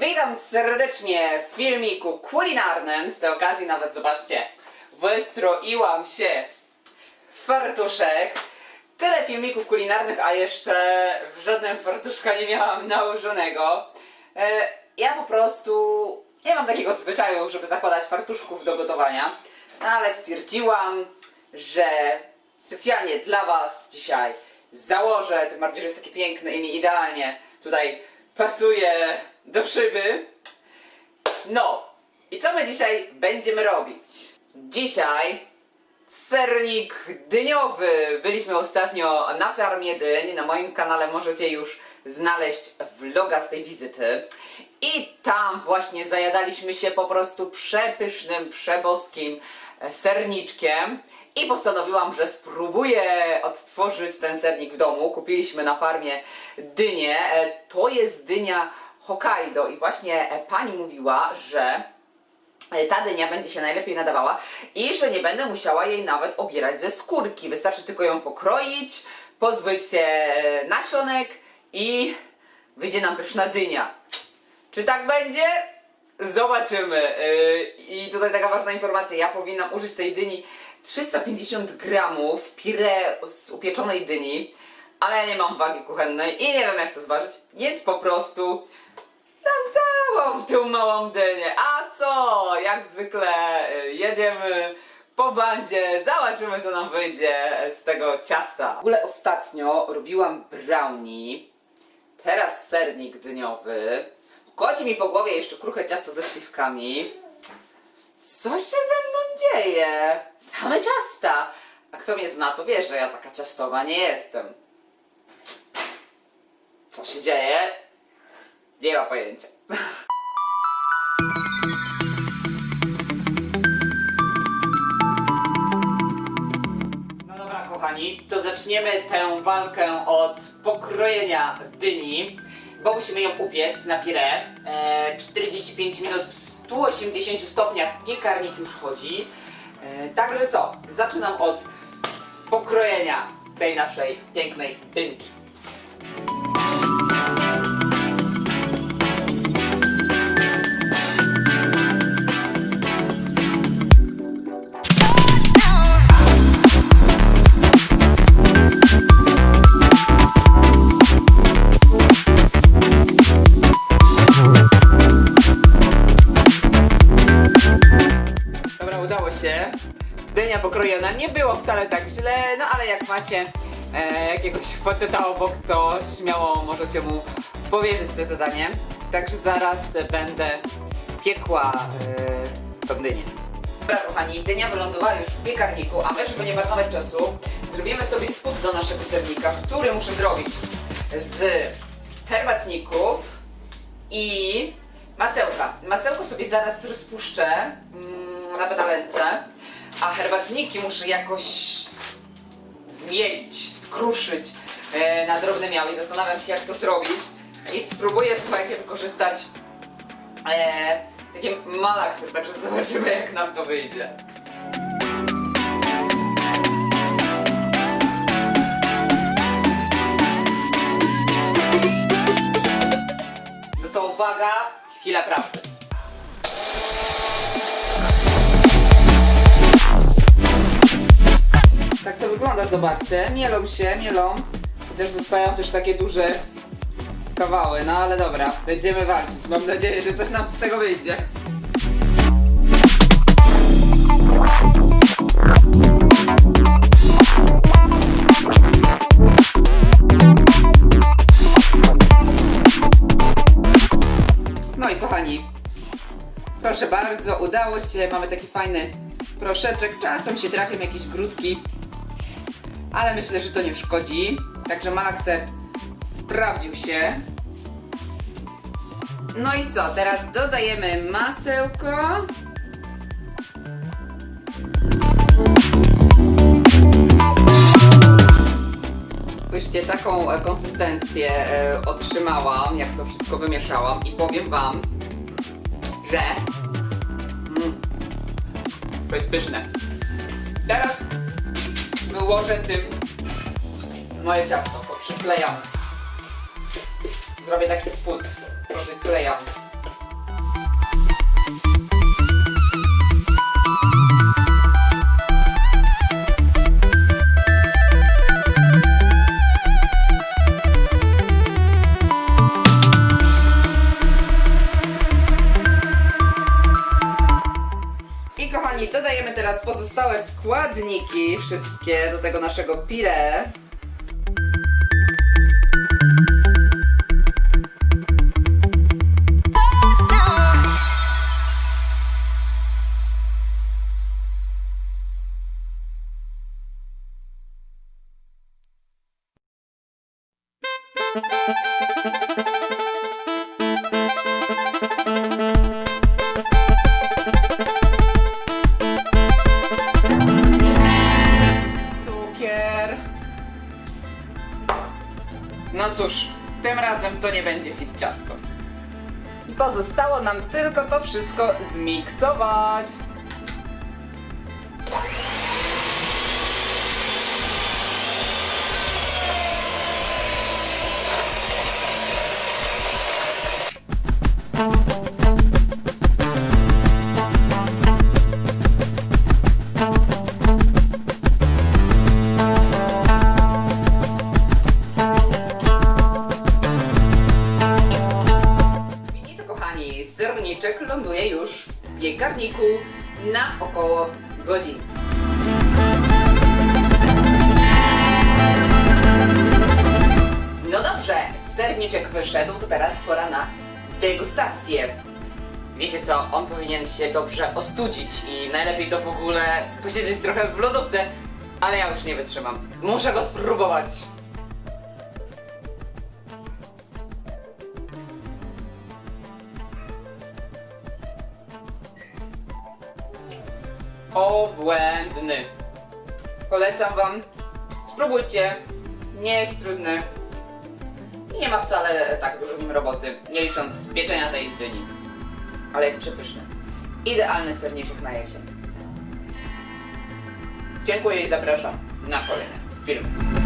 Witam serdecznie w filmiku kulinarnym. Z tej okazji nawet zobaczcie, wystroiłam się w fartuszek. Tyle filmików kulinarnych, a jeszcze w żadnym fartuszka nie miałam nałożonego. E, ja po prostu nie mam takiego zwyczaju, żeby zakładać fartuszków do gotowania, ale stwierdziłam, że specjalnie dla Was dzisiaj założę, tym bardziej, że jest taki piękny i mi idealnie tutaj pasuje do szyby. No, i co my dzisiaj będziemy robić? Dzisiaj sernik dyniowy. Byliśmy ostatnio na farmie dyń. Na moim kanale możecie już znaleźć vloga z tej wizyty. I tam właśnie zajadaliśmy się po prostu przepysznym, przeboskim e, serniczkiem. I postanowiłam, że spróbuję odtworzyć ten sernik w domu. Kupiliśmy na farmie dynię. E, To jest dynia Hokkaido i właśnie e, pani mówiła, że e, ta dynia będzie się najlepiej nadawała i że nie będę musiała jej nawet obierać ze skórki. Wystarczy tylko ją pokroić, pozbyć się e, nasionek i wyjdzie nam pyszna dynia. Czy tak będzie? Zobaczymy. I tutaj taka ważna informacja. Ja powinnam użyć tej dyni 350 gramów pire z upieczonej dyni, ale ja nie mam wagi kuchennej i nie wiem jak to zważyć, więc po prostu dam całą tą małą dynię. A co? Jak zwykle yy, jedziemy po bandzie, zobaczymy co nam wyjdzie z tego ciasta. W ogóle ostatnio robiłam brownie, teraz sernik dyniowy. Koci mi po głowie jeszcze kruche ciasto ze śliwkami. Co się ze mną dzieje? Same ciasta. A kto mnie zna, to wie, że ja taka ciastowa nie jestem. Co się dzieje? Nie ma pojęcia. No dobra, kochani, to zaczniemy tę walkę od pokrojenia dyni, bo musimy ją upiec na pire. E, 45 minut w 180 stopniach piekarnik już chodzi. E, także co? Zaczynam od pokrojenia tej naszej pięknej dynki. Dynia pokrojona nie było wcale tak źle, no ale jak macie e, jakiegoś faceta obok, to śmiało możecie mu powierzyć to zadanie. Także zaraz będę piekła e, tą dynię. Dobra kochani, dynia wylądowała już w piekarniku, a my, żeby nie marnować czasu, zrobimy sobie spód do naszego sernika, który muszę zrobić z herbatników i masełka. Masełko sobie zaraz rozpuszczę mm, na pedalence, a herbatniki muszę jakoś zmielić, skruszyć e, na drobne miały zastanawiam się jak to zrobić i spróbuję, słuchajcie, wykorzystać e, takie malaksy, także zobaczymy jak nam to wyjdzie. No uwaga, chwila prawdy. Zobaczcie. Mielą się, mielą. Chociaż zostają też takie duże kawały. No ale dobra, będziemy walczyć. Mam nadzieję, że coś nam z tego wyjdzie. No i kochani, proszę bardzo, udało się. Mamy taki fajny proszeczek. Czasem się trafią jakieś grudki, ale myślę, że to nie szkodzi. Także Malakse sprawdził się. No i co? Teraz dodajemy masełko. Spójrzcie, taką e, konsystencję e, otrzymałam, jak to wszystko wymieszałam i powiem wam, że mm, to jest pyszne. Teraz wyłożę tym moje ciasto, poprzyklejam. Zrobię taki spód, powyklejam teraz pozostałe składniki, wszystkie do tego naszego pire. Będzie fit ciasto. I pozostało nam tylko to wszystko zmiksować. Widzicie, serniczek ląduje już w piekarniku na około godzinę. No dobrze, serniczek wyszedł, to teraz pora na degustację. Wiecie co, on powinien się dobrze ostudzić i najlepiej to w ogóle posiedzieć trochę w lodówce, ale ja już nie wytrzymam. Muszę go spróbować. Obłędny. Polecam wam. Spróbujcie. Nie jest trudny. I nie ma wcale tak dużo z nim roboty, nie licząc pieczenia tej dyni. Ale jest przepyszny. Idealny serniczek na jesień. Dziękuję i zapraszam na kolejny film.